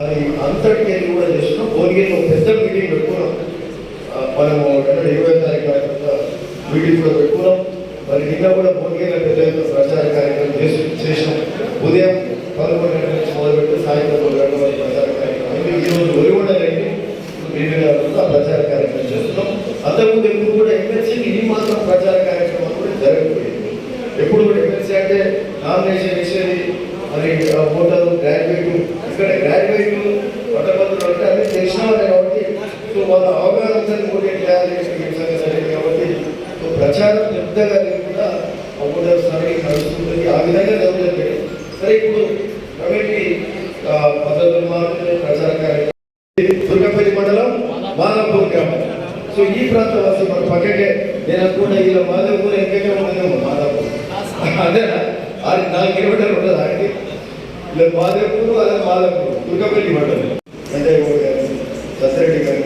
అది అంతటికి కూడా చేస్తున్నాం. భోగిలో పెద్ద మీటింగ్ పెట్టుకున్నాం. ఆ, మనము రెండు ఇరవై తారీఖు మీటింగ్ కూడా పెట్టుకున్నాం. మరి నిన్న కూడా భోగిలో పెద్ద ఎత్తున ప్రచార కార్యక్రమం చేసి చేసినాం. ఉదయం పదకొండు గంటల నుంచి మొదలుపెట్టి సాయంత్రం మూడు గంటల వరకు ప్రచార కార్యక్రమం అయింది ఈ రోజు ఒరిగొండలండి మీటింగ్ ఆ ప్రచార కార్యక్రమం చేస్తున్నాం అంతకుముందు ఎప్పుడు కూడా ఎమ్మెల్సీ ఇది మాత్రం ప్రచార కార్యక్రమం కూడా జరగకపోయింది ఎప్పుడు కూడా ఎమ్మెల్సీ అంటే నామినేషన్ వేసేది మరి ఆ ఓటరు గ్రాడ్యుయేట్ ఇక్కడ గ్రాడ్యుయేట్ పట్టభద్రులు అంటే అన్ని తెలిసిన వాళ్ళే కాబట్టి సో వాళ్ళ అవగాహన అంతా కూడా క్లారిఫికేషన్ సరే కాబట్టి సో ప్రచారం పెద్దగా లేకుండా ఆ ఓటర్ సరే నడుస్తుంది ఆ విధంగా జరుగుతుంది సరే ఇప్పుడు కమిటీ ఆ, పద్ధతులు మారుతుంది ప్రచార కార్యక్రమం దుర్గపల్లి మండలం మానవపూర్ గ్రామం సో ఈ ప్రాంతం వాసి మన పక్కకే నేను అనుకున్న ఇలా మాధవపూర్ ఎంకగా ఉండదేమో మాధవపూర్ అదేనా? అది నాలుగు కిలోమీటర్లు ఉండదు ఆయనకి ఇలా మాధవపూర్ అదే మాధవపూర్ దుర్గపల్లి మండలం. వెంకయ్య గౌడ్ గారు సత్యరెడ్డి గారు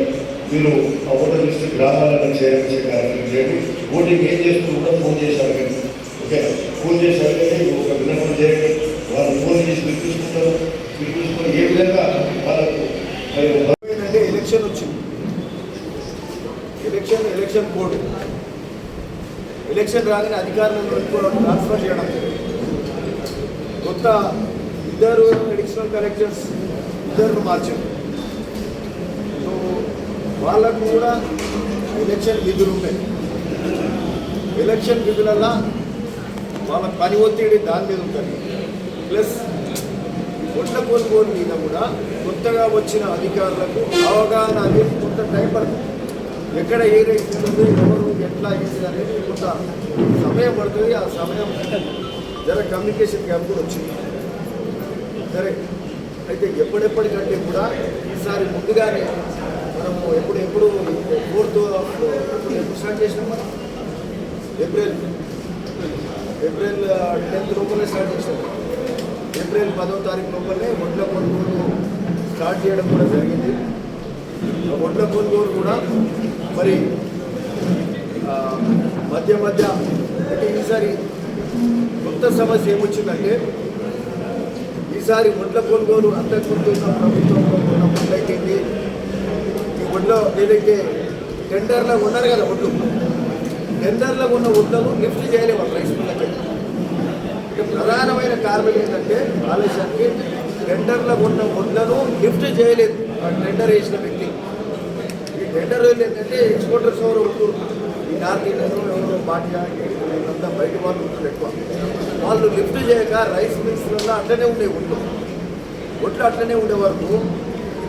మీరు ఆ ఓటర్ లిస్ట్ గ్రామాలను చేయాల్సిన కార్యక్రమం చేయండి ఓటింగ్ ఏం చేస్తూ కూడా ఫోన్ చేశారు కానీ ఓకే? ఫోన్ చేశారు కానీ ఒక విన్నపం చేయండి. వాళ్ళు ఫోన్ చేసి మీరు చూసుకుంటారు. మీరు చూసుకొని ఏ విధంగా వాళ్ళకు ఎలక్షన్ వచ్చింది. Election election code. ఎలక్షన్ రాగానే అధికారులను ట్రాన్స్ఫర్ చేయడం కొత్త ఇద్దరు అడిషనల్ కలెక్టర్స్ ఇద్దరు మార్చారు. సో వాళ్ళకు కూడా ఎలక్షన్ విధులు ఉంటాయి. ఎలక్షన్ విధులల్లా వాళ్ళ పని ఒత్తిడి దాని మీద ఉంటుంది. ప్లస్ ఒట్ల కొనుగోలు మీద కూడా కొత్తగా వచ్చిన అధికారులకు అవగాహన అనేది కొంత టైం పడుతుంది. ఎక్కడ ఏ రేట్ ఉంది ఎవరు ఎట్లా ఏంటి అనేది కొంత సమయం పడుతుంది. ఆ సమయం జర కమ్యూనికేషన్ గ్యాప్ కూడా వచ్చింది. సరే అయితే ఎప్పుడెప్పటికంటే కూడా ఈసారి ముందుగానే మనము ఎప్పుడు ఎప్పుడు ఫోర్త్ ఎప్పుడు స్టార్ట్ చేసినాం మనం? ఏప్రిల్. ఏప్రిల్ టెన్త్ లోపలే స్టార్ట్ చేసాం ఏప్రిల్ పదో తారీఖు లోపలే ఒడ్ల కొనుగోలు స్టార్ట్ చేయడం కూడా జరిగింది. ఒడ్ల కొనుగోలు కూడా మరి మధ్య మధ్య అంటే ఈసారి కొత్త సమస్య ఏమొచ్చిందంటే ఈసారి ఒడ్ల కొనుగోలు అంతకుముందు ప్రభుత్వంలో ఉన్న ఒడ్లైతేంది ఈ ఒడ్లో ఏదైతే టెండర్లో ఉన్నారు కదా ఒడ్లు టెండర్లో ఉన్న ఒడ్లను లిఫ్ట్ చేయలేము రైతులకి ఇక ప్రధానమైన కారణం ఏంటంటే ఆలస్యానికి టెండర్లో ఉన్న ఒడ్లను లిఫ్ట్ చేయలేదు టెండర్ వేసిన వ్యక్తి. ఈ టెండర్ ఏంటంటే ఎక్స్పోర్టర్స్ ఎవరు ఉంటారు ఈ నార్త్ ఇండియన్ ఎవరు బాటియా వీళ్ళంతా బయట వాళ్ళు ఉంటారు ఎక్కువ. వాళ్ళు లిఫ్ట్ చేయక రైస్ మిల్స్లలో అట్లనే ఉండే ఒట్లు ఒట్లు అట్లనే ఉండే వరకు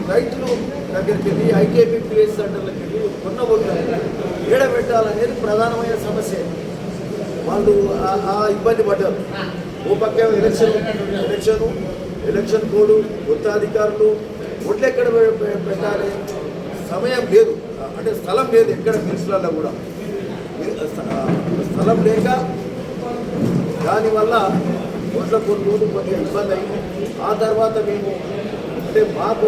రైతులు దగ్గరికి వెళ్ళి ఐకేపీ ప్లేస్ సెంటర్లకు వెళ్ళి కొన్న ఒట్లు ఏడ పెట్టాలనేది ప్రధానమైన సమస్య. వాళ్ళు ఆ- ఇబ్బంది పడ్డారు. ఓ పక్క ఎలక్షన్ ఎలక్షన్ ఎలక్షన్ కోడ్ కొత్త అధికారులు ఒట్లు ఎక్కడ పెట్టాలి? సమయం లేదు. అంటే స్థలం లేదు ఎక్కడ మినిస్టర్లలో కూడా. స్థలం లేక దానివల్ల ఒంట్లో కొన్ని రోజులు కొద్దిగా ఇబ్బంది అయింది. ఆ తర్వాత మేము అంటే మాకు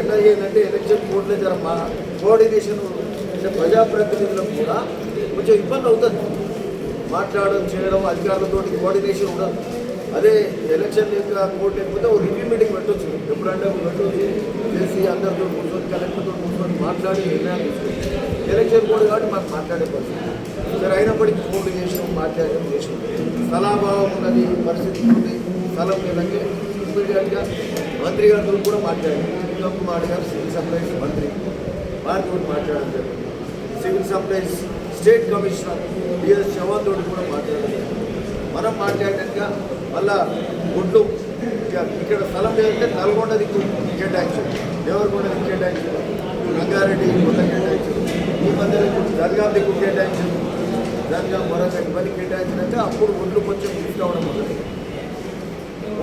ఎట్లా ఏంటంటే ఎలక్షన్ కోడ్లో జర మా కోఆర్డినేషన్ అంటే ప్రజాప్రతినిధులకు కూడా కొంచెం ఇబ్బంది అవుతుంది. మాట్లాడడం చేయడం అధికారులతో కోఆర్డినేషన్ ఉండదు. అదే ఎలక్షన్ యొక్క కోర్టు లేకపోతే ఒక రివ్యూ మీటింగ్ పెట్టొచ్చు. ఎప్పుడంటే అప్పుడు పెట్టొచ్చు చేసి అందరితో కూర్చొని కలెక్టర్తో కూర్చొని మాట్లాడి నిర్ణయాలు తీసుకుంటాం ఎలక్షన్ బోర్డు కాబట్టి మాకు మాట్లాడే పరిస్థితి సరే అయినప్పటికీ ఫోన్లు చేసినాం మాట్లాడడం చేసినాం. స్థలాభావం ఉన్నది పరిస్థితి ఉంది స్థలం లేదంటే ఇమీడియట్గా మంత్రి గారితో కూడా మాట్లాడారు ఉత్తమ్ కుమార్ గారు సివిల్ సప్లైస్ మంత్రి. వారితో మాట్లాడడం జరిగింది. Civil supplies state commissioner BS Chavan తోటి కూడా మాట్లాడడం మనం మాట్లాడాక మళ్ళా ఒడ్లు ఇక్కడ స్థలం లేదంటే నల్గొండ దిక్కు కేటాయించారు దేవరకొండ దిక్కు కేటాయించారు కేటాయించినాక అప్పుడు ఒడ్లు కొంచెం లిఫ్ట్ అవ్వడం మొదలైంది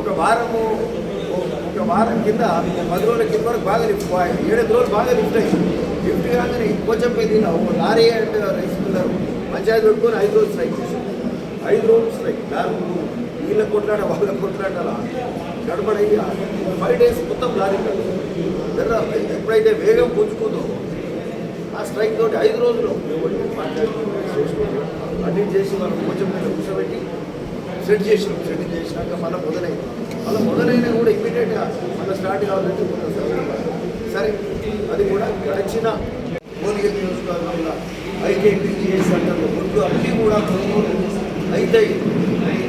ఒక వారము ఒక వారం కింద పది రోజుల కింద వరకు బాగా లిఫ్ట్ పోయాయి. ఏడెనిమిది రోజులు బాగా లిఫ్ట్ అయ్యింది లిఫ్ట్ కాగానే కొంచెం పోయింది ఒక లారీ అంటే రైస్ మిల్లర్ పంచాయతీ పెట్టుకొని ఐదు రోజులు స్ట్రైక్ చేశారు ఐదు రోజులు స్ట్రైక్. లారీ వీళ్ళ కొట్లాడ వాళ్ళ కొట్లాడ అలా గడబడి ఫైవ్ డేస్ మొత్తం లారీ జర ఎప్పుడైతే వేగం పుంజుకుందో స్ట్రైక్ తోటి ఐదు రోజులు ఎవరిని అడ్మిట్ చేసి మనం కొంచెం మీద కూర్చోబెట్టి సెట్ చేసినాం. సెట్టింగ్ చేసినాక మళ్ళీ మొదలైంది. మళ్ళీ మొదలైనా కూడా ఇమీడియట్గా మళ్ళీ స్టార్ట్ కావాలంటే సరే అది కూడా గడిచిన మూలిక నియోజకవర్గంలో ఐకేపీజీఎస్ సెంటర్లో ముందు అన్నీ కూడా కొనుగోలు అవుతాయి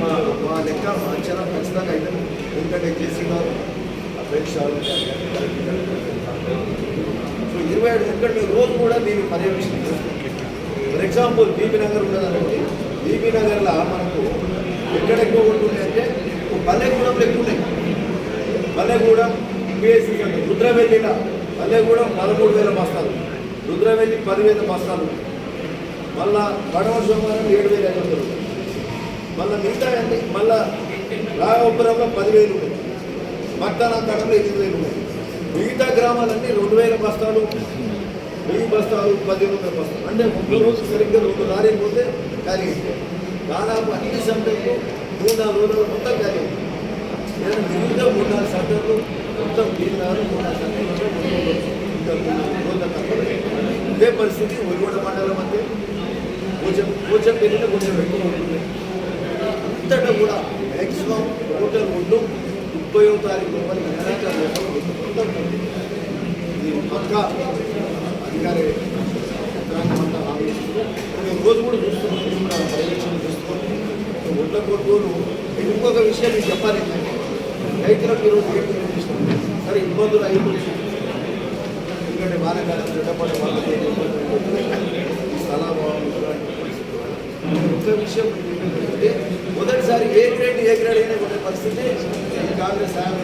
మా మా లెక్క మా అంచనా ఖచ్చితంగా అవుతాయి ఎందుకంటే కేసీ గారు అపేక్షలు ఇరవై ఏడు ముక్కలు మీరు రోజు కూడా దీన్ని పర్యవేక్షణ ఫర్ ఎగ్జాంపుల్ బీబీ నగర్ ఉన్నదనుకోండి బీబీ నగర్లో మనకు ఎక్కడ ఎక్కువ ఉంటుంది అంటే పల్లెగూడెంలో ఎక్కువ ఉన్నాయి. పల్లెగూడెం పిఎస్సి సెంటర్ రుద్రవెల్లిలో పల్లెగూడెం పదమూడు వేల బస్తాలు రుద్రవెల్లి పదివేల బస్తాలు మళ్ళా పడవ సోమవారం ఏడు వేల ఐదు వందలు మళ్ళీ మిగతా అన్ని మళ్ళా రాఘవపురంలో పదివేలు ఉన్నాయి. భక్తానంతరంలో ఎనిమిది వేలు ఉన్నాయి. మిగతా గ్రామాలన్నీ రెండు వేల బస్తాలు వెయ్యి బస్తాలు పది రూపాయల బస్తాలు. అంటే ఒక్క రోజు సరిగ్గా రెండు లారీలు పోతే ఖాళీ దాదాపు అన్ని సెంటర్లు మూడు నాలుగు రోజులు మొత్తం ఖాళీ నేను మిగతా మూడు నాలుగు సెంటర్లు మొత్తం తీరినారు మూడు నాలుగు సెంటర్లు ఇదే పరిస్థితి ఒరిగొండ మండలం అంటే కొంచెం కొంచెం పెరిగిన కొంచెం ఎక్కువ ఉంటుంది. అంతటా కూడా మ్యాక్సిమం హోటల్ ఒడ్డు ముప్పై తారీఖు లోపల నెలాఖరు లోపల ఒడ్డు అధికారి మేము రోజు కూడా చూస్తున్నాం మేము కూడా పర్యవేక్షణ చూస్తున్నాం ఒడ్ల కొనుగోలు ఇంకొక విషయం మీకు చెప్పాలి ఏంటంటే రైతులకు ఈరోజు సరే ఇబ్బందులు అయిపోయి ఎందుకంటే వానకాలం చెడ్డపడ్డ వాళ్ళకి ఈ స్థలాలు విషయం ఏంటంటే మొదటిసారి ఏ గ్రేడ్ ఏ గ్రేడ్ అయినా కొనే పరిస్థితి ఈ కాంగ్రెస్ సాయం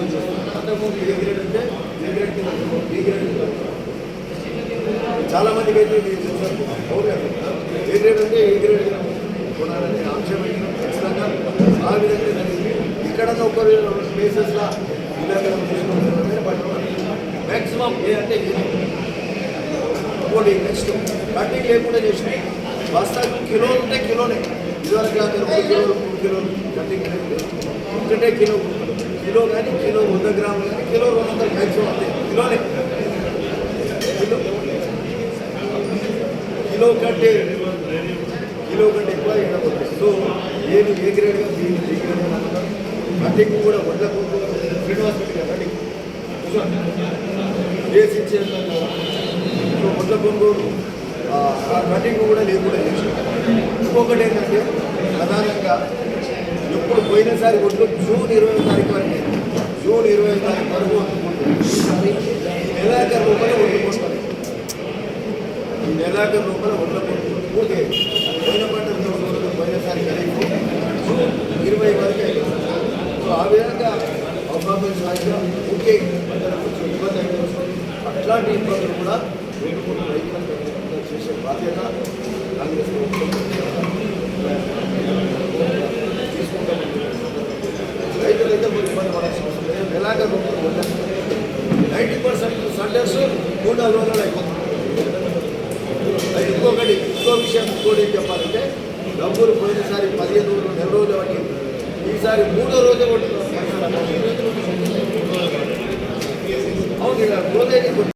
అంతకుముందు ఏ గ్రేడ్ అంటే ఏ గ్రేడ్ కింద ఏ గ్రేడ్ చాలా మందికి అయితే ఏ గ్రేడ్ అంటే ఏ గ్రేడ్ కొనాలని ఆంక్ష ఖచ్చితంగా ఆ విధంగా జరిగింది. ఇక్కడ ఒక ప్లేసెస్లో మ్యాక్సిమం ఏ అంటే ఇంకోటి నెక్స్ట్ కటింగ్ లేకుండా చేసినాయి. బస్తాకు కిలోలు ఉంటే కిలోనే. ఇదివరకు కాదు రెండు కిలోలు మూడు కిలోలు కటింగ్ ఒకటే కిలో కిలో. కానీ కిలో వంద గ్రాములు కానీ కిలో రెండు వందలు మ్యాక్సిమం అంతే. కిలోనే. కిలో. కిలో కంటే కిలో కంటే ఎక్కువ ఇవ్వకూడదు సో ఏది ఏ గ్రేడ్గా దీని ఏ గ్రేడ్ కటింగ్ కూడా వడ్ల కొనుగోలు శ్రీనివాస్ రెడ్డి గారు కటింగ్ వేసి ఇచ్చేందుకు వడ్ల కొనుగోలు ఆ కూడా లేదు కూడా లేకుండా చేసి ఇంకొకటి ఏంటంటే ప్రధానంగా ఎప్పుడు పోయినసారి ఒడ్లు జూన్ ఇరవై తారీఖు వరకు జూన్ ఇరవై తారీఖు వరకు వండుకుంటుంది నెలాఖరు రూపాయలు వండుకుంటుంది ఈ నెలాఖరు రూపాయలు ఒడ్ల పూర్తి పోయిన పంటలు కొనుగోలు పోయినసారి కలిగి జూన్ ఇరవై వరకు సో ఆ విధంగా అవకాశం సాధ్యం ఓకే ఇబ్బంది అయిపోతుంది అట్లాంటి ఇబ్బందులు కూడా వేడుకుంటూ బాధ్యత కాంగ్రెస్ రైతులైతే కొన్ని ఇబ్బంది పడాల్సిన అవసరం లేదు ఎలాగే నైంటీ పర్సెంట్ సండేస్ మూడు నాలుగు రోజులు అయిపోతుంది ఇంకొకటి ఇంకో విషయం కూడా ఏం చెప్పాలంటే డబ్బులు పోయినసారి పదిహేను రోజులు నెల రోజులు పట్టింది ఈసారి మూడో రోజు కొట్టింది అవును ఇలా రోజే